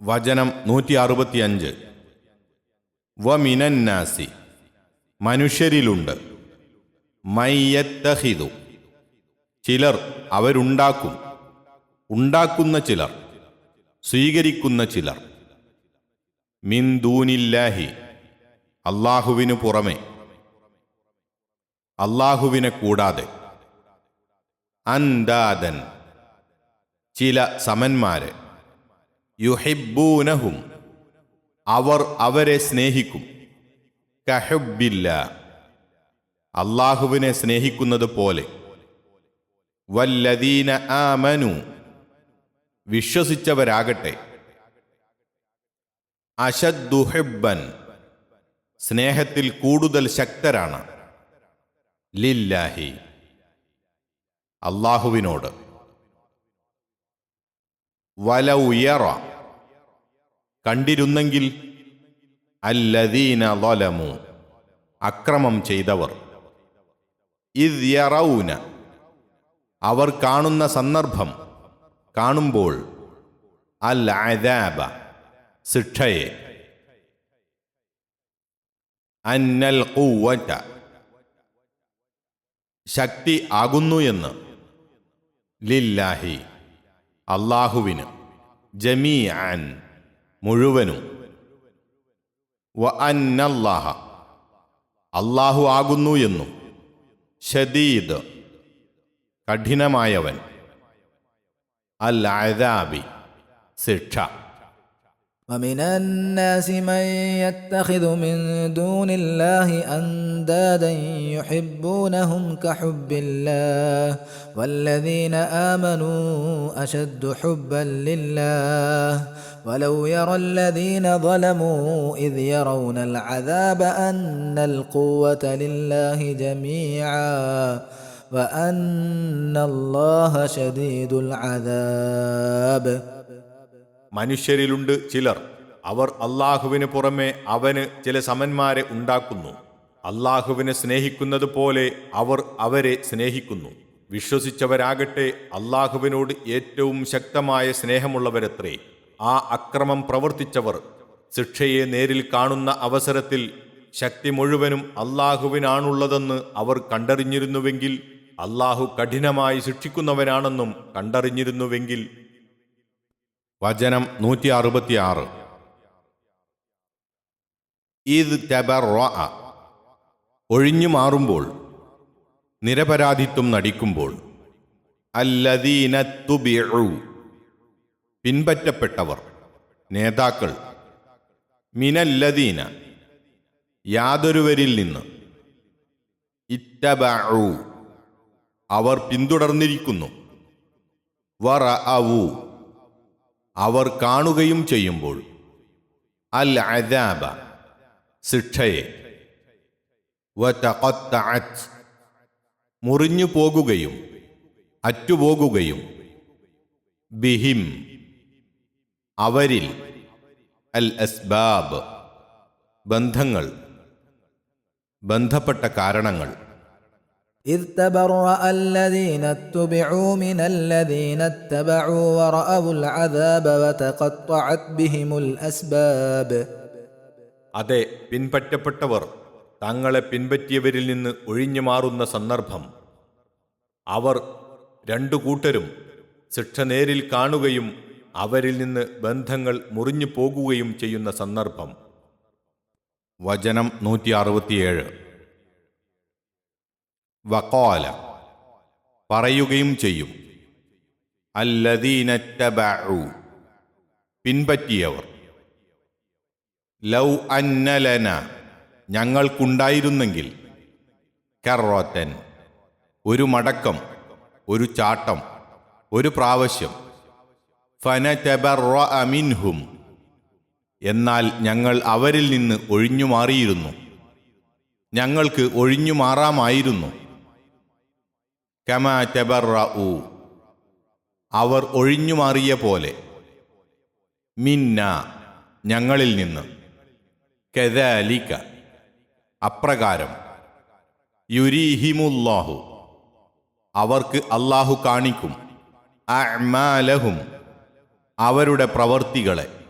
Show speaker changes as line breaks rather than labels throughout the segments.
വചനം നൂറ്റി അറുപത്തിയഞ്ച് വമിനന്നാസി മനുഷ്യരിലുണ്ട്. മയ്യത്തഹിതു ചിലർ അവരുണ്ടാക്കും. ഉണ്ടാക്കുന്ന ചിലർ സ്വീകരിക്കുന്ന ചിലർ. മിന്ദൂനില്ലാഹി അള്ളാഹുവിനു പുറമെ. അള്ളാഹുവിനെ കൂടാതെ. അന്താദൻ ചില സമന്മാരെ. യുഹിബൂനഹും അവർ അവരെ സ്നേഹിക്കും. കഹുബില്ല അള്ളാഹുവിനെ സ്നേഹിക്കുന്നത് പോലെ. വല്ലദീന ആമനു. വിശ്വസിച്ചവരാകട്ടെ. അശദ്ദുഹിബൻ സ്നേഹത്തിൽ കൂടുതൽ ശക്തരാണ്. ലില്ലാഹി. അള്ളാഹുവിനോട്. വലൗയറ കണ്ടിരുന്നെങ്കിൽ അല്ലദീന ളലമു അക്രമം ചെയ്തവർ. ഇദ് യറൗന. അവർ കാണുന്ന സന്ദർഭം കാണുമ്പോൾ അൽ അദാബ ശിക്ഷയെ. അന്നൽ ഊവറ്റ ശക്തി ആകുന്നു എന്ന്. ലില്ലാഹി അള്ളാഹുവിന് ജമീഅൻ. മുഴുവനും വ അന്നല്ലാഹ അള്ളാഹു ആകുന്നു എന്നും ഷദീദ് കഠിനമായവൻ അൽ അദാബി ശിക്ഷ
ومن الناس من يتخذ من دون الله اندادا يحبونهم كحب الله والذين امنوا اشد حبا لله ولو يرى الذين ظلموا اذ يرون العذاب ان القوه لله جميعا وان الله شديد العذاب
മനുഷ്യരിലുണ്ട് ചിലർ അവർ അള്ളാഹുവിന് പുറമെ അവന് ചില സമന്മാരെ ഉണ്ടാക്കുന്നു അള്ളാഹുവിനെ സ്നേഹിക്കുന്നത് പോലെ അവർ അവരെ സ്നേഹിക്കുന്നു വിശ്വസിച്ചവരാകട്ടെ അള്ളാഹുവിനോട് ഏറ്റവും ശക്തമായ സ്നേഹമുള്ളവരത്രേ ആ അക്രമം പ്രവർത്തിച്ചവർ ശിക്ഷയെ നേരിൽ കാണുന്ന അവസരത്തിൽ ശക്തി മുഴുവനും അള്ളാഹുവിനാണുള്ളതെന്ന് അവർ കണ്ടറിഞ്ഞിരുന്നുവെങ്കിൽ അള്ളാഹു കഠിനമായി ശിക്ഷിക്കുന്നവനാണെന്നും കണ്ടറിഞ്ഞിരുന്നുവെങ്കിൽ. വചനം നൂറ്റി അറുപത്തിയാറ് ഈദ് തെബറ ഒഴിഞ്ഞു മാറുമ്പോൾ നിരപരാധിത്വം നടിക്കുമ്പോൾ. അല്ലദീന തുബിഉ പിൻപറ്റപ്പെട്ടവർ നേതാക്കൾ മിനല്ലദീന യാതൊരുവരിൽ നിന്ന് ഇറ്റബു അവർ പിന്തുടർന്നിരിക്കുന്നു. വറ അവു അവർ കാണുകയും ചെയ്യുമ്പോൾ അൽ അദാബ ശിക്ഷയെ മുറിഞ്ഞു പോകുകയും അറ്റുപോകുകയും ബിഹിം അവരിൽ അൽ അസ്ബാബ് ബന്ധങ്ങൾ ബന്ധപ്പെട്ട കാരണങ്ങൾ
إذ تبرأ الذين اتبعوا من الذين اتبعوا ورأوا العذاب وتقطعت بهم الأسباب
അതെ പിൻപറ്റപ്പെട്ടവർ തങ്ങളെ പിൻപറ്റിയവരിൽ നിന്ന് ഒഴിഞ്ഞു മാറുന്ന സന്ദർഭം അവർ രണ്ടു കൂട്ടരും ശിക്ഷ നേരിൽ കാണുകയും അവരിൽ നിന്ന് ബന്ധങ്ങൾ മുറിഞ്ഞു പോകുകയും ചെയ്യുന്ന സന്ദർഭം. വചനം നൂറ്റി അറുപത്തിയേഴ് വക്കോല പറയുകയും ചെയ്യും. അല്ലദീനറ്റബഉ പിൻപറ്റിയവർ. ലൗ അന്നലന ഞങ്ങൾക്കുണ്ടായിരുന്നെങ്കിൽ. കറോത്തൻ ഒരു മടക്കം ഒരു ചാട്ടം ഒരു പ്രാവശ്യം. ഫനറ്റബറ എന്നാൽ ഞങ്ങൾ അവരിൽ നിന്ന് ഒഴിഞ്ഞു മാറിയിരുന്നു. ഞങ്ങൾക്ക് ഒഴിഞ്ഞു മാറാമായിരുന്നു. കമാ തെബറു അവർ ഒഴിഞ്ഞു മാറിയ പോലെ. മിന്ന ഞങ്ങളിൽ നിന്ന്. കെദാലിക്ക അപ്രകാരം. യുരീഹിമുല്ലാഹു. അവർക്ക് അള്ളാഹു കാണിക്കും. അഅ്മാലഹും. അവരുടെ പ്രവർത്തികളെ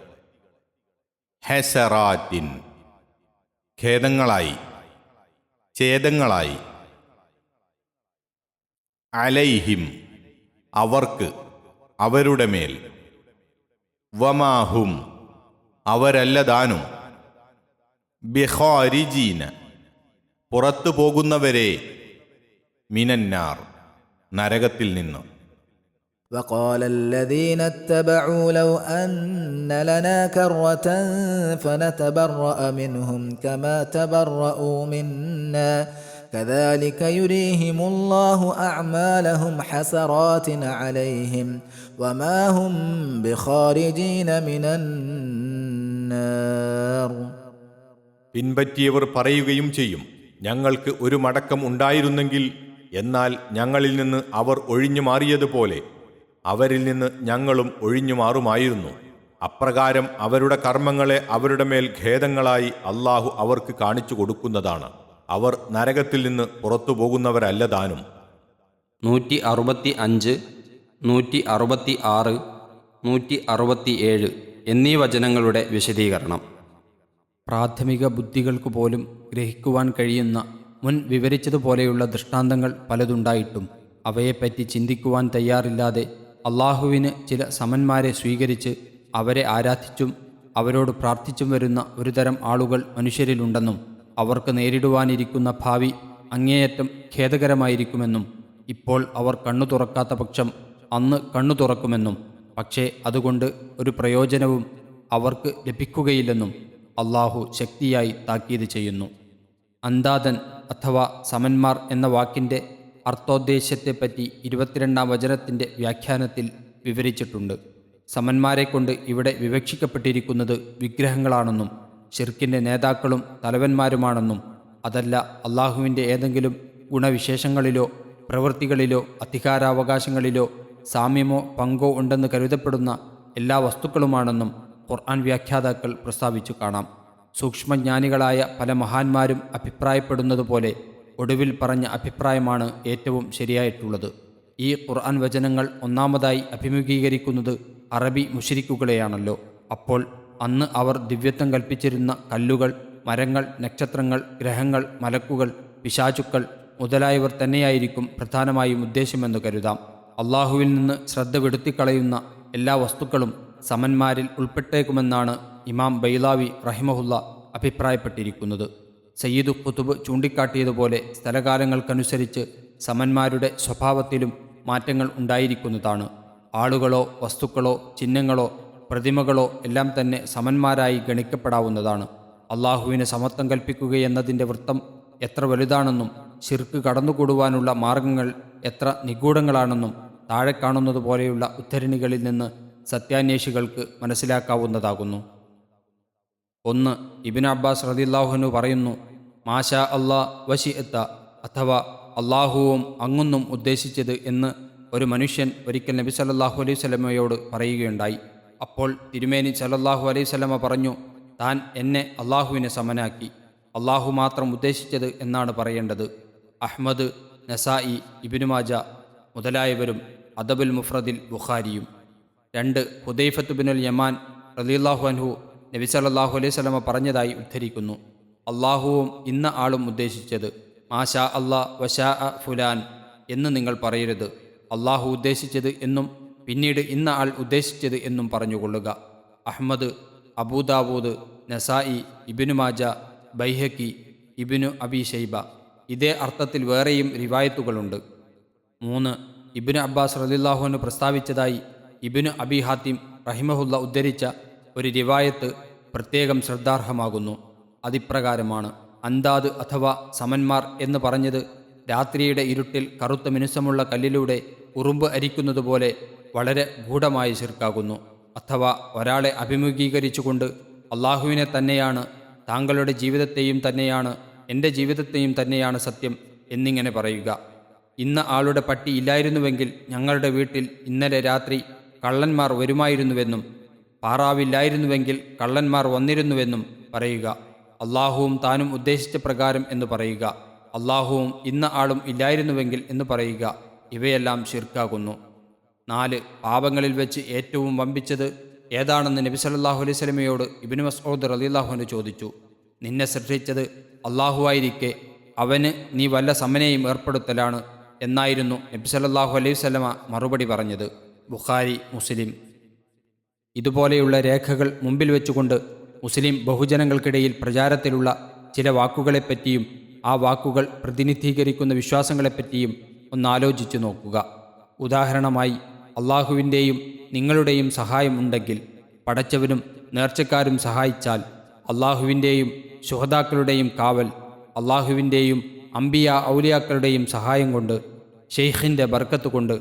ഹെസറാറ്റിൻ ഖേദങ്ങളായി ഛേദങ്ങളായി അലൈഹിം അവർക്ക് അവരുടെ മേൽ. വമാഹും അവരല്ലതാനും ബിഹാരിജീന പുറത്തു പോകുന്നവരെ മിനന്നാർ നരകത്തിൽ നിന്ന്.
وقال الذين اتبعوا لو أن لنا كرة فنتبرأ منهم كما تبرأوا منا كذلك يريهم الله أعمالهم حسرات عليهم وما هم بخارجين من النار
പിൻപറ്റിയവർ പറയുകയും ചെയ്യും ഞങ്ങൾക്ക് ഒരു മടക്കം ഉണ്ടായിരുന്നെങ്കിൽ എന്നാൽ ഞങ്ങളിൽ നിന്ന് അവർ ഒഴിഞ്ഞു മാറിയതുപോലെ അവരിൽ നിന്ന് ഞങ്ങളും ഒഴിഞ്ഞു മാറുമായിരുന്നു. അപ്രകാരം അവരുടെ കർമ്മങ്ങളെ അവരുടെ മേൽ ഖേദങ്ങളായി അള്ളാഹു അവർക്ക് കാണിച്ചു കൊടുക്കുന്നതാണ്. അവർ നരകത്തിൽ നിന്ന് പുറത്തു പോകുന്നവരല്ല താനും.
നൂറ്റി അറുപത്തി അഞ്ച് നൂറ്റി അറുപത്തി ആറ് നൂറ്റി അറുപത്തി ഏഴ് എന്നീ വചനങ്ങളുടെ വിശദീകരണം. പ്രാഥമിക ബുദ്ധികൾക്ക് പോലും ഗ്രഹിക്കുവാൻ കഴിയുന്ന മുൻ വിവരിച്ചതുപോലെയുള്ള ദൃഷ്ടാന്തങ്ങൾ പലതുണ്ടായിട്ടും അവയെപ്പറ്റി ചിന്തിക്കുവാൻ തയ്യാറില്ലാതെ അള്ളാഹുവിന് ചില സമന്മാരെ സ്വീകരിച്ച് അവരെ ആരാധിച്ചും അവരോട് പ്രാർത്ഥിച്ചും വരുന്ന ഒരു തരം ആളുകൾ മനുഷ്യരിലുണ്ടെന്നും അവർക്ക് നേരിടുവാനിരിക്കുന്ന ഭാവി അങ്ങേയറ്റം ഖേദകരമായിരിക്കുമെന്നും ഇപ്പോൾ അവർ കണ്ണു തുറക്കാത്ത പക്ഷം അന്ന് കണ്ണു തുറക്കുമെന്നും പക്ഷേ അതുകൊണ്ട് ഒരു പ്രയോജനവും അവർക്ക് ലഭിക്കുകയില്ലെന്നും അള്ളാഹു ശക്തിയായി താക്കീത് ചെയ്യുന്നു. അന്താദൻ അഥവാ സമന്മാർ എന്ന വാക്കിന്റെ അർത്ഥോദ്ദേശ്യത്തെപ്പറ്റി ഇരുപത്തിരണ്ടാം വചനത്തിന്റെ വ്യാഖ്യാനത്തിൽ വിവരിച്ചിട്ടുണ്ട്. സമന്മാരെ കൊണ്ട് ഇവിടെ വിവക്ഷിക്കപ്പെട്ടിരിക്കുന്നത് വിഗ്രഹങ്ങളാണെന്നും ഷിർക്കിന്റെ നേതാക്കളും തലവന്മാരുമാണെന്നും അതല്ല അള്ളാഹുവിന്റെ ഏതെങ്കിലും ഗുണവിശേഷങ്ങളിലോ പ്രവൃത്തികളിലോ അധികാരാവകാശങ്ങളിലോ സാമ്യമോ പങ്കോ ഉണ്ടെന്ന് കരുതപ്പെടുന്ന എല്ലാ വസ്തുക്കളുമാണെന്നും ഖുർആൻ വ്യാഖ്യാതാക്കൾ പ്രസ്താവിച്ചു കാണാം. സൂക്ഷ്മജ്ഞാനികളായ പല മഹാന്മാരും അഭിപ്രായപ്പെടുന്നതുപോലെ ഒടുവിൽ പറഞ്ഞ അഭിപ്രായമാണ് ഏറ്റവും ശരിയായിട്ടുള്ളത്. ഈ ഖുർആൻ വചനങ്ങൾ ഒന്നാമതായി അഭിമുഖീകരിക്കുന്നത് അറബി മുഷിരിക്കുകളെയാണല്ലോ. അപ്പോൾ അന്ന് അവർ ദിവ്യത്വം കൽപ്പിച്ചിരുന്ന കല്ലുകൾ മരങ്ങൾ നക്ഷത്രങ്ങൾ ഗ്രഹങ്ങൾ മലക്കുകൾ പിശാചുക്കൾ മുതലായവർ തന്നെയായിരിക്കും പ്രധാനമായും ഉദ്ദേശമെന്ന് കരുതാം. അള്ളാഹുവിൽ നിന്ന് ശ്രദ്ധ വെടുത്തിക്കളയുന്ന എല്ലാ വസ്തുക്കളും സമന്മാരിൽ ഉൾപ്പെട്ടേക്കുമെന്നാണ് ഇമാം ബൈലാവി റഹിമഹുല്ല അഭിപ്രായപ്പെട്ടിരിക്കുന്നത്. സയ്യിദ് കുത്തുബ് ചൂണ്ടിക്കാട്ടിയതുപോലെ സ്ഥലകാലങ്ങൾക്കനുസരിച്ച് സമന്മാരുടെ സ്വഭാവത്തിലും മാറ്റങ്ങൾ ഉണ്ടായിരിക്കുന്നതാണ്. ആളുകളോ വസ്തുക്കളോ ചിഹ്നങ്ങളോ പ്രതിമകളോ എല്ലാം തന്നെ സമന്മാരായി ഗണിക്കപ്പെടാവുന്നതാണ്. അള്ളാഹുവിന് സമത്വം കൽപ്പിക്കുകയെന്നതിന്റെ വൃത്തം എത്ര വലുതാണെന്നും ശിർക്ക് കടന്നുകൂടുവാനുള്ള മാർഗങ്ങൾ എത്ര നിഗൂഢങ്ങളാണെന്നും താഴെ കാണുന്നത് പോലെയുള്ള ഉദ്ധരണികളിൽ നിന്ന് സത്യാന്വേഷികൾക്ക് മനസ്സിലാക്കാവുന്നതാകുന്നു. ഒന്ന് ഇബിൻ അബ്ബാസ് റദില്ലാഹുനു പറയുന്നു മാഷാ അള്ളാ വശി എത്ത അഥവാ അള്ളാഹുവും അങ്ങൊന്നും ഉദ്ദേശിച്ചത് എന്ന് ഒരു മനുഷ്യൻ ഒരിക്കൽ നബി സല്ലാഹു അലൈഹി സ്വലമയോട് പറയുകയുണ്ടായി. അപ്പോൾ തിരുമേനി സല്ലല്ലാഹു അലൈഹി സ്വലമ പറഞ്ഞു താൻ എന്നെ അള്ളാഹുവിനെ സമനാക്കി. അള്ളാഹു മാത്രം ഉദ്ദേശിച്ചത് എന്നാണ് പറയേണ്ടത്. അഹ്മദ് നസായി ഇബിനുമാജ മുതലായവരും അദബുൽ മുഫ്രദിൽ ബുഖാരിയും. രണ്ട് ഹുദൈഫത്ത് ബിനുൽ യമാൻ റലിയല്ലാഹു അൻഹു നബി സല്ലല്ലാഹു അലൈഹി സ്വലമ പറഞ്ഞതായി ഉദ്ധരിക്കുന്നു. അള്ളാഹുവും ഇന്ന ആളും ഉദ്ദേശിച്ചത് മാഷാ അള്ളാ വശാ അ ഫുലാൻ എന്ന് നിങ്ങൾ പറയരുത്. അള്ളാഹു ഉദ്ദേശിച്ചത് എന്നും പിന്നീട് ഇന്ന ആൾ ഉദ്ദേശിച്ചത് എന്നും പറഞ്ഞുകൊള്ളുക. Ahmad Abu Dawud Nasai ibn Majah Bayhaqi ibn Abi Shaiba ഇതേ അർത്ഥത്തിൽ വേറെയും റിവായത്തുകളുണ്ട്. മൂന്ന് ഇബിന് അബ്ബാസ് റലില്ലാഹുവിന് പ്രസ്താവിച്ചതായി ഇബിന് അബി ഹാത്തിം റഹിമഹുല്ല ഉദ്ധരിച്ച ഒരു റിവായത്ത് പ്രത്യേകം ശ്രദ്ധാർഹമാകുന്നു. അതിപ്രകാരമാണ്. അന്താദ് അഥവാ സമന്മാർ എന്ന് പറഞ്ഞത് രാത്രിയുടെ ഇരുട്ടിൽ കറുത്ത മിനുസമുള്ള കല്ലിലൂടെ ഉറുമ്പ് അരിക്കുന്നതുപോലെ വളരെ ഗൂഢമായി ശിർക്കാകുന്നു. അഥവാ ഒരാളെ അഭിമുഖീകരിച്ചുകൊണ്ട് അള്ളാഹുവിനെ തന്നെയാണ് താങ്കളുടെ ജീവിതത്തെയും തന്നെയാണ് എന്റെ ജീവിതത്തെയും തന്നെയാണ് സത്യം എന്നിങ്ങനെ പറയുക. ഇന്ന ആളുടെ പട്ടി ഇല്ലായിരുന്നുവെങ്കിൽ ഞങ്ങളുടെ വീട്ടിൽ ഇന്നലെ രാത്രി കള്ളന്മാർ വരുമായിരുന്നുവെന്നും പാറാവില്ലായിരുന്നുവെങ്കിൽ കള്ളന്മാർ വന്നിരുന്നുവെന്നും പറയുക. അള്ളാഹുവും താനും ഉദ്ദേശിച്ച പ്രകാരം എന്ന് പറയുക. അള്ളാഹുവും ഇന്ന ആളും ഇല്ലായിരുന്നുവെങ്കിൽ എന്ന് പറയുക. ഇവയെല്ലാം ശിർക്കാകുന്നു. നാല് പാപങ്ങളിൽ വെച്ച് ഏറ്റവും വമ്പിച്ചത് ഏതാണെന്ന് നബി സല്ലല്ലാഹു അലൈഹി സ്വലമയോട് ഇബിന് മസ്ഊദ് റളിയല്ലാഹുവിന് ചോദിച്ചു. നിന്നെ സൃഷ്ടിച്ചത് അള്ളാഹുവായിരിക്കെ അവന് നീ വല്ല സമനയും ഏർപ്പെടുത്തലാണ് എന്നായിരുന്നു നബി സല്ലല്ലാഹു അലൈഹി സ്വലമ മറുപടി പറഞ്ഞത്. ബുഖാരി മുസ്ലിം. ഇതുപോലെയുള്ള രേഖകൾ മുമ്പിൽ വെച്ചുകൊണ്ട് മുസ്ലിം ബഹുജനങ്ങൾക്കിടയിൽ പ്രചാരത്തിലുള്ള ചില വാക്കുകളെപ്പറ്റിയും ആ വാക്കുകൾ പ്രതിനിധീകരിക്കുന്ന വിശ്വാസങ്ങളെപ്പറ്റിയും ഒന്നാലോചിച്ചു നോക്കുക. ഉദാഹരണമായി അള്ളാഹുവിന്റെയും നിങ്ങളുടെയും സഹായം ഉണ്ടെങ്കിൽ പടച്ചവനും നേർച്ചക്കാരും സഹായിച്ചാൽ അള്ളാഹുവിന്റെയും ശുഹതാക്കളുടെയും കാവൽ അള്ളാഹുവിന്റെയും അമ്പിയ ഔലിയാക്കളുടെയും സഹായം കൊണ്ട് ഷെയ്ഖിന്റെ ബർക്കത്ത് കൊണ്ട്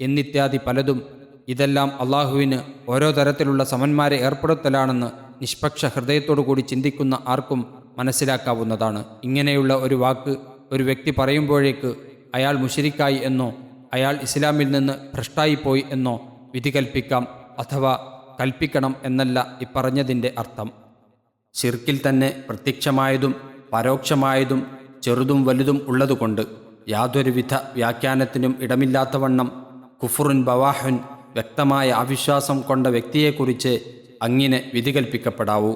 എന്നിത്യാദി പലതും ഇതെല്ലാം അള്ളാഹുവിന് ഓരോ തരത്തിലുള്ള സമന്മാരെ ഏർപ്പെടുത്തലാണെന്ന് നിഷ്പക്ഷ ഹൃദയത്തോടു കൂടി ചിന്തിക്കുന്ന ആർക്കും മനസ്സിലാക്കാവുന്നതാണ്. ഇങ്ങനെയുള്ള ഒരു വാക്ക് ഒരു വ്യക്തി പറയുമ്പോഴേക്ക് അയാൾ മുഷിരിക്കായി എന്നോ അയാൾ ഇസ്ലാമിൽ നിന്ന് ഭ്രഷ്ടായിപ്പോയി എന്നോ വിധി കൽപ്പിക്കാം അഥവാ കൽപ്പിക്കണം എന്നല്ല ഇപ്പറഞ്ഞതിന്റെ അർത്ഥം. ഷിർക്കിൽ തന്നെ പ്രത്യക്ഷമായതും പരോക്ഷമായതും ചെറുതും വലുതും ഉള്ളതുകൊണ്ട് യാതൊരുവിധ വ്യാഖ്യാനത്തിനും ഇടമില്ലാത്തവണ്ണം കുഫുറുൻ ബവാഹുൻ വ്യക്തമായ അവിശ്വാസം കൊണ്ട വ്യക്തിയെക്കുറിച്ച് അങ്ങിനെ വിധി കൽപ്പിക്കപ്പെടാവൂ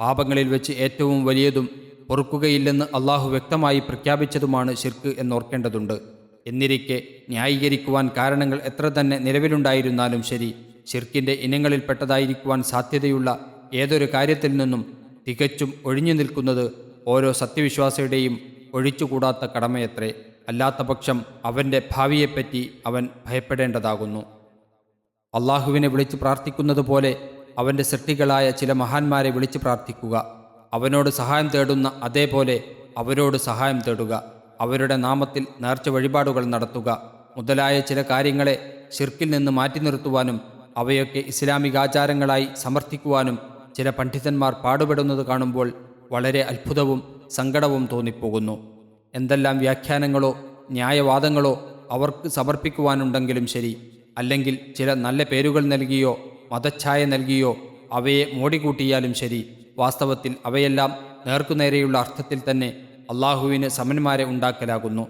പാപങ്ങളിൽ വെച്ച് ഏറ്റവും വലിയതും പൊറുക്കുകയില്ലെന്ന് അള്ളാഹു വ്യക്തമായി പ്രഖ്യാപിച്ചതുമാണ് ശിർക്ക് എന്നോർക്കേണ്ടതുണ്ട്. എന്നിരിക്കെ ന്യായീകരിക്കുവാൻ കാരണങ്ങൾ എത്ര തന്നെ നിലവിലുണ്ടായിരുന്നാലും ശരി ശിർക്കിന്റെ ഇനങ്ങളിൽപ്പെട്ടതായിരിക്കുവാൻ സാധ്യതയുള്ള ഏതൊരു കാര്യത്തിൽ നിന്നും തികച്ചും ഒഴിഞ്ഞു നിൽക്കുന്നത് ഓരോ സത്യവിശ്വാസിയുടെയും ഒഴിച്ചുകൂടാത്ത കടമയത്രേ. അല്ലാത്തപക്ഷം അവന്റെ ഭാവിയെപ്പറ്റി അവൻ ഭയപ്പെടേണ്ടതാകുന്നു. അള്ളാഹുവിനെ വിളിച്ചു പ്രാർത്ഥിക്കുന്നത് പോലെ അവന്റെ സൃഷ്ടികളായ ചില മഹാന്മാരെ വിളിച്ച് പ്രാർത്ഥിക്കുക. അവനോട് സഹായം തേടുന്ന അതേപോലെ അവരോട് സഹായം തേടുക. അവരുടെ നാമത്തിൽ നേർച്ച വഴിപാടുകൾ നടത്തുക. മുതലായ ചില കാര്യങ്ങളെ ഷിർക്കിൽ നിന്ന് മാറ്റി നിർത്തുവാനും അവയൊക്കെ ഇസ്ലാമിക ആചാരങ്ങളായി സമർത്ഥിക്കുവാനും ചില പണ്ഡിതന്മാർ പാടുപെടുന്നത് കാണുമ്പോൾ വളരെ അത്ഭുതവും സങ്കടവും തോന്നിപ്പോകുന്നു. എന്തെല്ലാം വ്യാഖ്യാനങ്ങളോ ന്യായവാദങ്ങളോ അവർക്ക് സമർപ്പിക്കുവാനുണ്ടെങ്കിലും ശരി. അല്ലെങ്കിൽ ചില നല്ല പേരുകൾ നൽകിയോ മതച്ഛായ നൽകിയോ അവയെ മോടികൂട്ടിയാലും ശരി. വാസ്തവത്തിൽ അവയെല്ലാം നേർക്കുനേരെയുള്ള അർത്ഥത്തിൽ തന്നെ അള്ളാഹുവിന് സമന്മാരെ ഉണ്ടാക്കലാകുന്നു.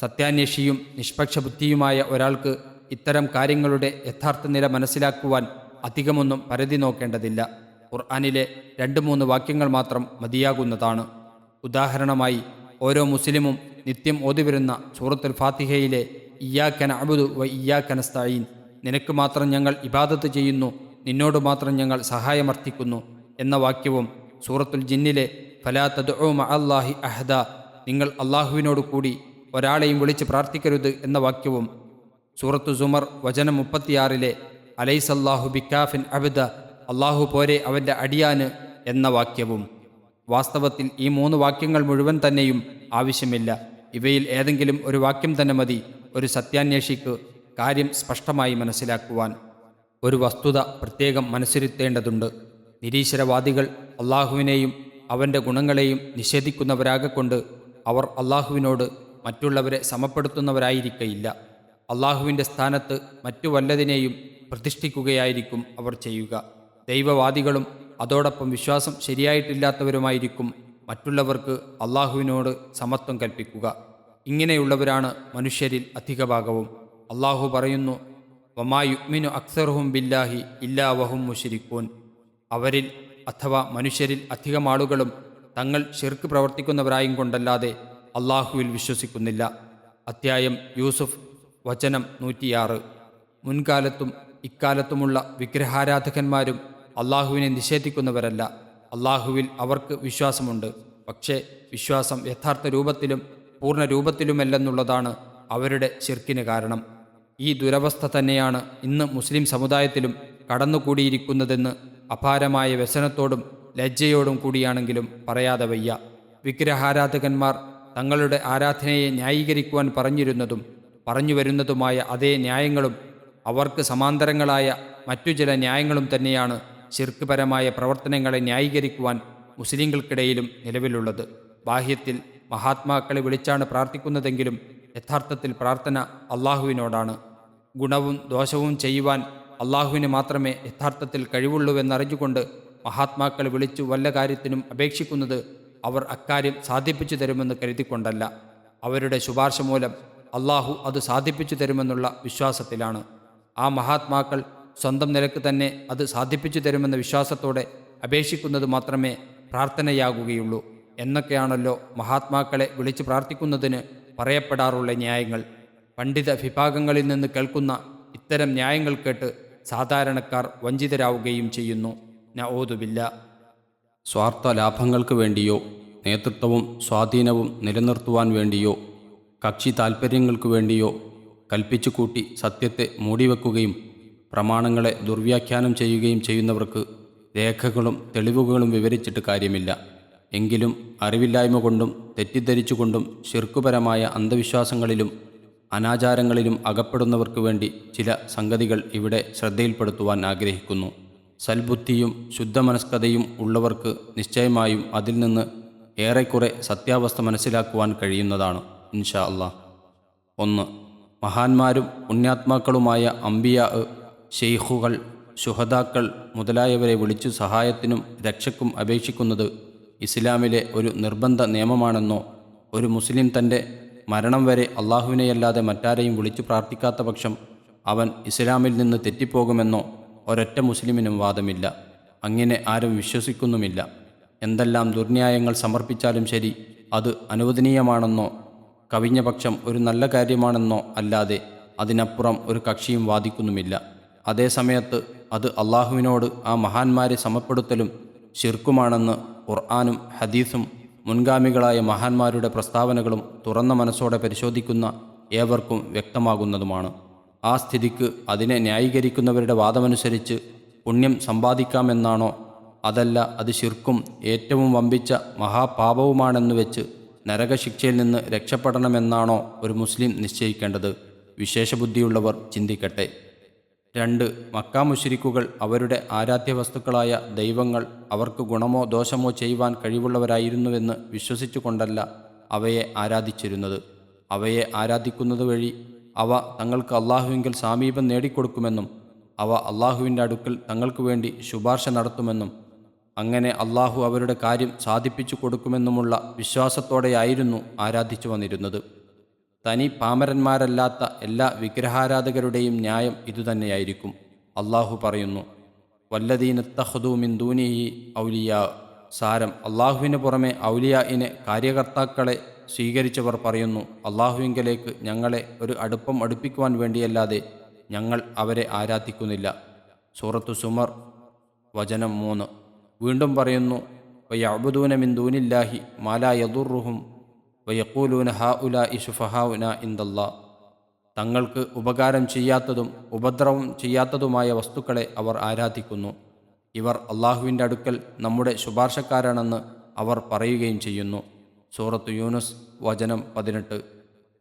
സത്യാന്വേഷിയും നിഷ്പക്ഷ ബുദ്ധിയുമായ ഒരാൾക്ക് ഇത്തരം കാര്യങ്ങളുടെ യഥാർത്ഥ നില മനസ്സിലാക്കുവാൻ അധികമൊന്നും പരതി നോക്കേണ്ടതില്ല. ഖുർആാനിലെ രണ്ട് മൂന്ന് വാക്യങ്ങൾ മാത്രം മതിയാകുന്നതാണ്. ഉദാഹരണമായി ഓരോ മുസ്ലിമും നിത്യം ഓതിവരുന്ന സൂറത്തുൽ ഫാത്തിഹയിലെ ഇയ്യാക്കന അബുദു വ ഇയാ സ്തായീൻ നിനക്ക് മാത്രം ഞങ്ങൾ ഇബാദത്ത് ചെയ്യുന്നു നിന്നോട് മാത്രം ഞങ്ങൾ സഹായമർത്ഥിക്കുന്നു എന്ന വാക്യവും സൂറത്തുൽ ജിന്നിലെ ഫലാ തദ്ഉ അള്ളാഹി അഹദ നിങ്ങൾ അള്ളാഹുവിനോട് കൂടി ഒരാളെയും വിളിച്ച് പ്രാർത്ഥിക്കരുത് എന്ന വാക്യവും സൂറത്തു സുമർ വചനം മുപ്പത്തിയാറിലെ അലൈസല്ലാഹു ബിക്കാഫിൻ അബിദ അള്ളാഹു പോരെ അവന്റെ അടിയാന് എന്ന വാക്യവും. വാസ്തവത്തിൽ ഈ മൂന്ന് വാക്യങ്ങൾ മുഴുവൻ തന്നെയും ആവശ്യമില്ല. ഇവയിൽ ഏതെങ്കിലും ഒരു വാക്യം തന്നെ മതി ഒരു സത്യാന്വേഷിക്ക് കാര്യം സ്പഷ്ടമായി മനസ്സിലാക്കുവാൻ ഒരു വസ്തുത പ്രത്യേകം മനസ്സിരുത്തേണ്ടതുണ്ട്. നിരീശ്വരവാദികൾ അള്ളാഹുവിനെയും അവന്റെ ഗുണങ്ങളെയും നിഷേധിക്കുന്നവരാകൊണ്ട് അവർ അള്ളാഹുവിനോട് മറ്റുള്ളവരെ സമപ്പെടുത്തുന്നവരായിരിക്കയില്ല. അള്ളാഹുവിന്റെ സ്ഥാനത്ത് മറ്റു വല്ലതിനെയും പ്രതിഷ്ഠിക്കുകയായിരിക്കും അവർ ചെയ്യുക. ദൈവവാദികളും അതോടൊപ്പം വിശ്വാസം ശരിയായിട്ടില്ലാത്തവരുമായിരിക്കും മറ്റുള്ളവർക്ക് അള്ളാഹുവിനോട് സമത്വം കൽപ്പിക്കുക. ഇങ്ങനെയുള്ളവരാണ് മനുഷ്യരിൽ അധികഭാഗവും. അള്ളാഹു പറയുന്നു വമാ യുഗ്മിനു അക്സറുഹും ബില്ലാഹി ഇല്ലാ വഹും മുഷിരിക്കൂൻ അവരിൽ അഥവാ മനുഷ്യരിൽ അധികം ആളുകളും തങ്ങൾ ഷിർക്ക് പ്രവർത്തിക്കുന്നവരായും കൊണ്ടല്ലാതെ അള്ളാഹുവിൽ വിശ്വസിക്കുന്നില്ല. അധ്യായം യൂസുഫ് വചനം നൂറ്റിയാറ്. മുൻകാലത്തും ഇക്കാലത്തുമുള്ള വിഗ്രഹാരാധകന്മാരും അള്ളാഹുവിനെ നിഷേധിക്കുന്നവരല്ല. അള്ളാഹുവിൽ അവർക്ക് വിശ്വാസമുണ്ട്. പക്ഷേ വിശ്വാസം യഥാർത്ഥ രൂപത്തിലും പൂർണ രൂപത്തിലുമല്ലെന്നുള്ളതാണ് അവരുടെ ശിർക്കിന് കാരണം. ഈ ദുരവസ്ഥ തന്നെയാണ് ഇന്ന് മുസ്ലിം സമുദായത്തിലും കടന്നുകൂടിയിരിക്കുന്നതെന്ന് അപാരമായ വ്യസനത്തോടും ലജ്ജയോടും കൂടിയാണെങ്കിലും പറയാതെ വയ്യ. വിഗ്രഹാരാധകന്മാർ തങ്ങളുടെ ആരാധനയെ ന്യായീകരിക്കുവാൻ പറഞ്ഞിരുന്നതും പറഞ്ഞു വരുന്നതുമായ അതേ ന്യായങ്ങളും അവർക്ക് സമാന്തരങ്ങളായ മറ്റു ചില ന്യായങ്ങളും തന്നെയാണ് ശിർക്കുപരമായ പ്രവർത്തനങ്ങളെ ന്യായീകരിക്കുവാൻ മുസ്ലിങ്ങൾക്കിടയിലും നിലവിലുള്ളത്. ബാഹ്യത്തിൽ മഹാത്മാക്കളെ വിളിച്ചാണ് പ്രാർത്ഥിക്കുന്നതെങ്കിലും യഥാർത്ഥത്തിൽ പ്രാർത്ഥന അള്ളാഹുവിനോടാണ്. ഗുണവും ദോഷവും ചെയ്യുവാൻ അള്ളാഹുവിന് മാത്രമേ യഥാർത്ഥത്തിൽ കഴിവുള്ളൂവെന്നറിഞ്ഞുകൊണ്ട് മഹാത്മാക്കൾ വിളിച്ചു വല്ല കാര്യത്തിനും അപേക്ഷിക്കുന്നത് അവർ അക്കാര്യം സാധിപ്പിച്ചു തരുമെന്ന് കരുതിക്കൊണ്ടല്ല. അവരുടെ ശുപാർശ മൂലം അള്ളാഹു അത് സാധിപ്പിച്ചു തരുമെന്നുള്ള വിശ്വാസത്തിലാണ്. ആ മഹാത്മാക്കൾ സ്വന്തം നിലയ്ക്ക് തന്നെ അത് സാധിപ്പിച്ചു തരുമെന്ന വിശ്വാസത്തോടെ അപേക്ഷിക്കുന്നത് മാത്രമേ പ്രാർത്ഥനയാകുകയുള്ളൂ. എന്നൊക്കെയാണല്ലോ മഹാത്മാക്കളെ വിളിച്ചു പ്രാർത്ഥിക്കുന്നതിന് പറയപ്പെടാറുള്ള ന്യായങ്ങൾ. പണ്ഡിത വിഭാഗങ്ങളിൽ നിന്ന് കേൾക്കുന്ന ഇത്തരം ന്യായങ്ങൾ കേട്ട് സാധാരണക്കാർ വഞ്ചിതരാവുകയും ചെയ്യുന്നു. നഓതുബില്ല സ്വാർത്ഥ ലാഭങ്ങൾക്ക് വേണ്ടിയോ നേതൃത്വവും സ്വാധീനവും നിലനിർത്തുവാൻ വേണ്ടിയോ കക്ഷി താൽപ്പര്യങ്ങൾക്ക് വേണ്ടിയോ കൽപ്പിച്ചു കൂട്ടി സത്യത്തെ മൂടിവെക്കുകയും പ്രമാണങ്ങളെ ദുർവ്യാഖ്യാനം ചെയ്യുകയും ചെയ്യുന്നവർക്ക് രേഖകളും തെളിവുകളും വിവരിച്ചിട്ട് കാര്യമില്ല. എങ്കിലും അറിവില്ലായ്മ കൊണ്ടും തെറ്റിദ്ധരിച്ചുകൊണ്ടും ശിർക്കുപരമായ അന്ധവിശ്വാസങ്ങളിലും അനാചാരങ്ങളിലും അകപ്പെടുന്നവർക്ക് വേണ്ടി ചില സംഗതികൾ ഇവിടെ ശ്രദ്ധയിൽപ്പെടുത്തുവാൻ ആഗ്രഹിക്കുന്നു. സൽബുദ്ധിയും ശുദ്ധമനസ്കതയും ഉള്ളവർക്ക് നിശ്ചയമായും അതിൽ നിന്ന് ഏറെക്കുറെ സത്യാവസ്ഥ മനസ്സിലാക്കുവാൻ കഴിയുന്നതാണ് ഇൻഷാ അള്ളാഹ് ഒന്ന് മഹാന്മാരും പുണ്യാത്മാക്കളുമായ അമ്പിയ ഷെയ്ഖുകൾ ശുഹദാക്കൾ മുതലായവരെ വിളിച്ചു സഹായത്തിനും രക്ഷക്കും അപേക്ഷിക്കുന്നത് ഇസ്ലാമിലെ ഒരു നിർബന്ധ നിയമമാണെന്നോ ഒരു മുസ്ലിം തന്റെ മരണം വരെ അള്ളാഹുവിനെയല്ലാതെ മറ്റാരെയും വിളിച്ചു പ്രാർത്ഥിക്കാത്ത പക്ഷം അവൻ ഇസ്ലാമിൽ നിന്ന് തെറ്റിപ്പോകുമെന്നോ ഒരൊറ്റ മുസ്ലിമിനും വാദമില്ല. അങ്ങനെ ആരും വിശ്വസിക്കുന്നുമില്ല. എന്തെല്ലാം ദുർന്യായങ്ങൾ സമർപ്പിച്ചാലും ശരി അത് അനുവദനീയമാണെന്നോ കവിഞ്ഞ പക്ഷം ഒരു നല്ല കാര്യമാണെന്നോ അല്ലാതെ അതിനപ്പുറം ഒരു കക്ഷിയും വാദിക്കുന്നുമില്ല. അതേസമയത്ത് അത് അള്ളാഹുവിനോട് ആ മഹാന്മാരെ സമപ്പെടുത്തലും ശിർക്കുമാണെന്ന് ഖുർആാനും ഹദീസും മുൻഗാമികളായ മഹാന്മാരുടെ പ്രസ്താവനകളും തുറന്ന മനസ്സോടെ പരിശോധിക്കുന്ന ഏവർക്കും വ്യക്തമാകുന്നതുമാണ്. ആ സ്ഥിതിക്ക് അതിനെ ന്യായീകരിക്കുന്നവരുടെ വാദമനുസരിച്ച് പുണ്യം സമ്പാദിക്കാമെന്നാണോ? അതല്ല അത് ശിർക്കും ഏറ്റവും വമ്പിച്ച മഹാപാപവുമാണെന്ന് വെച്ച് നരകശിക്ഷയിൽ നിന്ന് രക്ഷപ്പെടണമെന്നാണോ ഒരു മുസ്ലിം നിശ്ചയിക്കേണ്ടത്? വിശേഷബുദ്ധിയുള്ളവർ ചിന്തിക്കട്ടെ. രണ്ട് മക്കാ മുശ്രിക്കുകൾ അവരുടെ ആരാധ്യ വസ്തുക്കളായ ദൈവങ്ങൾ അവർക്ക് ഗുണമോ ദോഷമോ ചെയ്യുവാൻ കഴിവുള്ളവരായിരുന്നുവെന്ന് വിശ്വസിച്ചുകൊണ്ടല്ല അവയെ ആരാധിച്ചിരുന്നത്. അവയെ ആരാധിക്കുന്നത് വഴി അവ തങ്ങൾക്ക് അള്ളാഹുവിങ്കിൽ സാമീപം നേടിക്കൊടുക്കുമെന്നും അവ അള്ളാഹുവിന്റെ അടുക്കൽ തങ്ങൾക്ക് വേണ്ടി ശുപാർശ നടത്തുമെന്നും അങ്ങനെ അള്ളാഹു അവരുടെ കാര്യം സാധിപ്പിച്ചു കൊടുക്കുമെന്നുമുള്ള വിശ്വാസത്തോടെയായിരുന്നു ആരാധിച്ചു വന്നിരുന്നത്. തനി പാമരന്മാരല്ലാത്ത എല്ലാ വിഗ്രഹാരാധകരുടെയും ന്യായം ഇതുതന്നെയായിരിക്കും. അള്ളാഹു പറയുന്നു വല്ലദീന ദൂനിഹി ഔലിയ. സാരം അള്ളാഹുവിന് പുറമെ ഔലിയായിനെ കാര്യകർത്താക്കളെ സ്വീകരിച്ചവർ പറയുന്നു അള്ളാഹുവിങ്കലേക്ക് ഞങ്ങളെ ഒരു അടുപ്പം അടുപ്പിക്കുവാൻ വേണ്ടിയല്ലാതെ ഞങ്ങൾ അവരെ ആരാധിക്കുന്നില്ല. സൂറത്തു സുമർ വചനം മൂന്ന്. വീണ്ടും പറയുന്നു വയഅബുദൂന മിൻ ദൂനില്ലാഹി മാലാ യദുറുഹും വയക്കൂലൂന ഹാ ഉല ഇഷുഫഹാഉന ഇന്ദല്ലാ തങ്ങൾക്ക് ഉപകാരം ചെയ്യാത്തതും ഉപദ്രവം ചെയ്യാത്തതുമായ വസ്തുക്കളെ അവർ ആരാധിക്കുന്നു. ഇവർ അള്ളാഹുവിന്റെ അടുക്കൽ നമ്മുടെ ശുപാർശക്കാരാണെന്ന് അവർ പറയുകയും ചെയ്യുന്നു. സൂറത്ത് യൂനുസ് വചനം പതിനെട്ട്.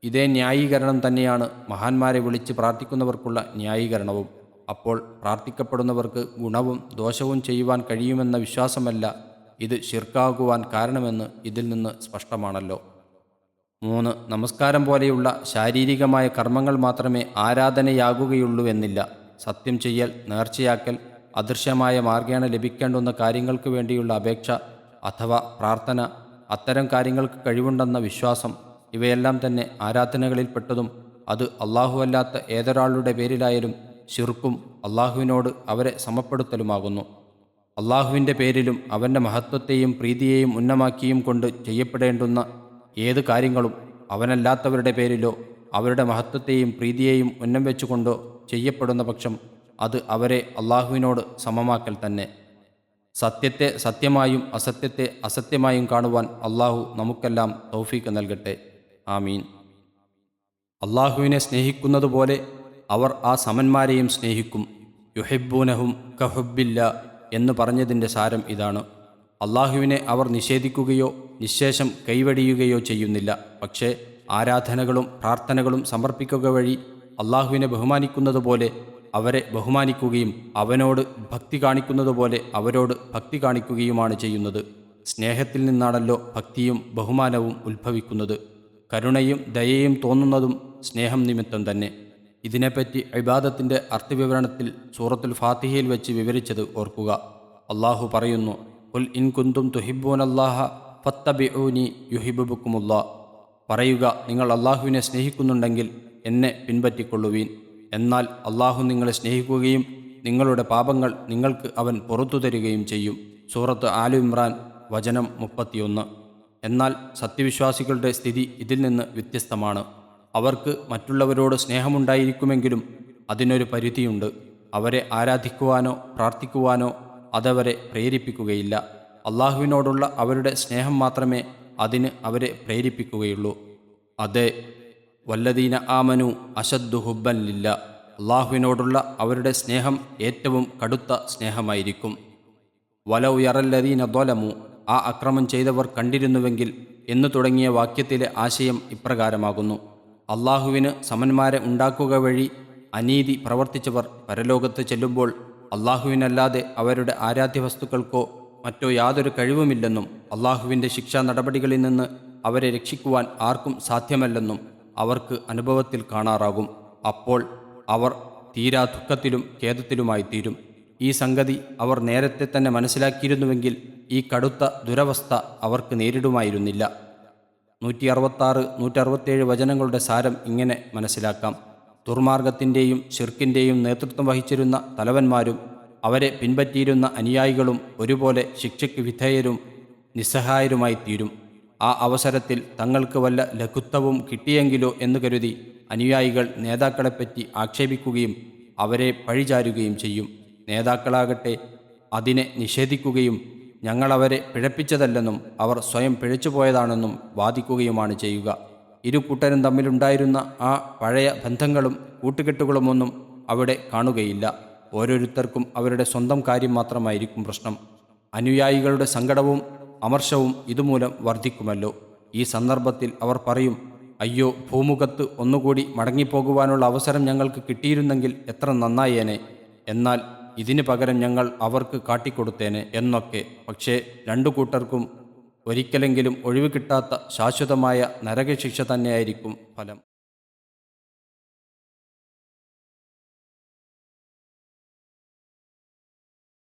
ഇതേ ന്യായീകരണം തന്നെയാണ് മഹാന്മാരെ വിളിച്ച് പ്രാർത്ഥിക്കുന്നവർക്കുള്ള ന്യായീകരണവും. അപ്പോൾ പ്രാർത്ഥിക്കപ്പെടുന്നവർക്ക് ഗുണവും ദോഷവും ചെയ്യുവാൻ കഴിയുമെന്ന വിശ്വാസമല്ല ഇത് ശിർക്കാകുവാൻ കാരണമെന്ന് ഇതിൽ നിന്ന് സ്പഷ്ടമാണല്ലോ. മൂന്ന് നമസ്കാരം പോലെയുള്ള ശാരീരികമായ കർമ്മങ്ങൾ മാത്രമേ ആരാധനയാകുകയുള്ളൂ എന്നില്ല. സത്യം ചെയ്യൽ നേർച്ചയാക്കൽ അദൃശ്യമായ മാർഗേണ ലഭിക്കേണ്ടുന്ന കാര്യങ്ങൾക്ക് വേണ്ടിയുള്ള അപേക്ഷ അഥവാ പ്രാർത്ഥന അത്തരം കാര്യങ്ങൾക്ക് കഴിവുണ്ടെന്ന വിശ്വാസം ഇവയെല്ലാം തന്നെ ആരാധനകളിൽപ്പെട്ടതും അത് അല്ലാഹുവല്ലാത്ത ഏതൊരാളുടെ പേരിലായാലും ശിർക്കും അള്ളാഹുവിനോട് അവരെ സമപ്പെടുത്തലുമാകുന്നു. അള്ളാഹുവിന്റെ പേരിലും അവന്റെ മഹത്വത്തെയും പ്രീതിയെയും ഉന്നമാക്കിയും കൊണ്ട് ചെയ്യപ്പെടേണ്ടുന്ന ഏത് കാര്യങ്ങളും അവനല്ലാത്തവരുടെ പേരിലോ അവരുടെ മഹത്വത്തെയും പ്രീതിയെയും ഉന്നം വെച്ചുകൊണ്ടോ ചെയ്യപ്പെടുന്ന പക്ഷം അത് അവരെ അള്ളാഹുവിനോട് സമമാക്കൽ തന്നെ. സത്യത്തെ സത്യമായും അസത്യത്തെ അസത്യമായും കാണുവാൻ അള്ളാഹു നമുക്കെല്ലാം തൗഫീക്ക് നൽകട്ടെ. ആമീൻ. അള്ളാഹുവിനെ സ്നേഹിക്കുന്നതുപോലെ അവർ ആ സമന്മാരെയും സ്നേഹിക്കും. യുഹിബൂനഹും കഹുബില്ല എന്ന് പറഞ്ഞതിന്റെ സാരം ഇതാണ്. അള്ളാഹുവിനെ അവർ നിഷേധിക്കുകയോ നിശേഷം കൈവടിയുകയോ ചെയ്യുന്നില്ല. പക്ഷേ ആരാധനകളും പ്രാർത്ഥനകളും സമർപ്പിക്കുക വഴി അള്ളാഹുവിനെ ബഹുമാനിക്കുന്നതുപോലെ അവരെ ബഹുമാനിക്കുകയും അവനോട് ഭക്തി കാണിക്കുന്നതുപോലെ അവരോട് ഭക്തി കാണിക്കുകയുമാണ് ചെയ്യുന്നത്. സ്നേഹത്തിൽ നിന്നാണല്ലോ ഭക്തിയും ബഹുമാനവും ഉത്ഭവിക്കുന്നത്. കരുണയും ദയയും തോന്നുന്നതും സ്നേഹം നിമിത്തം തന്നെ. ഇതിനെപ്പറ്റി ഇബാദത്തിന്റെ അർത്ഥവിവരണത്തിൽ സൂറത്തുൽ ഫാത്തിഹയിൽ വെച്ച് വിവരിച്ചത് ഓർക്കുക. അള്ളാഹു പറയുന്നു ഉൽ ഇൻ കുന്തും തുഹിബൂൻ അല്ലാഹ ഫത്തബിഊനി യുഹിബുബുക്കുമുള്ള പറയുക നിങ്ങൾ അള്ളാഹുവിനെ സ്നേഹിക്കുന്നുണ്ടെങ്കിൽ എന്നെ പിൻപറ്റിക്കൊള്ളുവീൻ. എന്നാൽ അള്ളാഹു നിങ്ങളെ സ്നേഹിക്കുകയും നിങ്ങളുടെ പാപങ്ങൾ നിങ്ങൾക്ക് അവൻ പുറത്തു തരികയും ചെയ്യും. സൂറത്ത് ആലു ഇമ്രാൻ വചനം മുപ്പത്തിയൊന്ന്. എന്നാൽ സത്യവിശ്വാസികളുടെ സ്ഥിതി ഇതിൽ നിന്ന് വ്യത്യസ്തമാണ്. അവർക്ക് മറ്റുള്ളവരോട് സ്നേഹമുണ്ടായിരിക്കുമെങ്കിലും അതിനൊരു പരിധിയുണ്ട്. അവരെ ആരാധിക്കുവാനോ പ്രാർത്ഥിക്കുവാനോ അതവരെ പ്രേരിപ്പിക്കുകയില്ല. അള്ളാഹുവിനോടുള്ള അവരുടെ സ്നേഹം മാത്രമേ അതിന് അവരെ പ്രേരിപ്പിക്കുകയുള്ളൂ. അതെ വല്ലദീന ആമനു അശദ്ദു ഹുബ്ബൻ ലില്ല. അള്ളാഹുവിനോടുള്ള അവരുടെ സ്നേഹം ഏറ്റവും കടുത്ത സ്നേഹമായിരിക്കും. വലൗ യറല്ലദീന ദോലമു ആ അക്രമം ചെയ്തവർ കണ്ടിരുന്നുവെങ്കിൽ എന്നു തുടങ്ങിയ വാക്യത്തിലെ ആശയം ഇപ്രകാരമാകുന്നു. അള്ളാഹുവിന് സമന്മാരെ ഉണ്ടാക്കുക വഴി അനീതി പ്രവർത്തിച്ചവർ പരലോകത്ത് ചെല്ലുമ്പോൾ അള്ളാഹുവിനല്ലാതെ അവരുടെ ആരാധ്യ വസ്തുക്കൾക്കോ മറ്റോ യാതൊരു കഴിവുമില്ലെന്നും അള്ളാഹുവിന്റെ ശിക്ഷാ നടപടികളിൽ നിന്ന് അവരെ രക്ഷിക്കുവാൻ ആർക്കും സാധ്യമല്ലെന്നും അവർക്ക് അനുഭവത്തിൽ കാണാറാകും. അപ്പോൾ അവർ തീരാ ദുഃഖത്തിലും ഖേദത്തിലുമായി തീരും ഈ സംഗതി അവർ നേരത്തെ തന്നെ മനസ്സിലാക്കിയിരുന്നുവെങ്കിൽ ഈ കടുത്ത ദുരവസ്ഥ അവർക്ക് നേരിടുമായിരുന്നില്ല. നൂറ്റി അറുപത്താറ് നൂറ്ററുപത്തേഴ് വചനങ്ങളുടെ സാരം ഇങ്ങനെ മനസ്സിലാക്കാം. ദുർമാർഗത്തിന്റെയും ഷിർക്കിന്റെയും നേതൃത്വം വഹിച്ചിരുന്ന തലവന്മാരും അവരെ പിൻപറ്റിയിരുന്ന അനുയായികളും ഒരുപോലെ ശിക്ഷയ്ക്ക് വിധേയരും നിസ്സഹായരുമായി തീരും ആ അവസരത്തിൽ തങ്ങൾക്ക് വല്ല ലഘുത്വവും കിട്ടിയെങ്കിലോ എന്ന് കരുതി അനുയായികൾ നേതാക്കളെപ്പറ്റി ആക്ഷേപിക്കുകയും അവരെ പഴിചാരുകയും ചെയ്യും. നേതാക്കളാകട്ടെ അതിനെ നിഷേധിക്കുകയും ഞങ്ങളവരെ പിഴപ്പിച്ചതല്ലെന്നും അവർ സ്വയം പിഴച്ചുപോയതാണെന്നും വാദിക്കുകയുമാണ് ചെയ്യുക. ഇരു കൂട്ടരും തമ്മിലുണ്ടായിരുന്ന ആ പഴയ ബന്ധങ്ങളും കൂട്ടുകെട്ടുകളുമൊന്നും അവിടെ കാണുകയില്ല. ഓരോരുത്തർക്കും അവരുടെ സ്വന്തം കാര്യം മാത്രമായിരിക്കും പ്രശ്നം. അനുയായികളുടെ സങ്കടവും അമർഷവും ഇതുമൂലം വർദ്ധിക്കുമല്ലോ. ഈ സന്ദർഭത്തിൽ അവർ പറയും അയ്യോ ഭൂമുഖത്ത് ഒന്നുകൂടി മടങ്ങിപ്പോകുവാനുള്ള അവസരം ഞങ്ങൾക്ക് കിട്ടിയിരുന്നെങ്കിൽ എത്ര നന്നായേനെ. എന്നാൽ ഇതിനു പകരം ഞങ്ങൾ അവർക്ക് കാട്ടിക്കൊടുത്തേനെ എന്നൊക്കെ. പക്ഷേ രണ്ടു കൂട്ടർക്കും ഒരിക്കലെങ്കിലും ഒഴിവ് കിട്ടാത്ത ശാശ്വതമായ നരകശിക്ഷ തന്നെയായിരിക്കും ഫലം.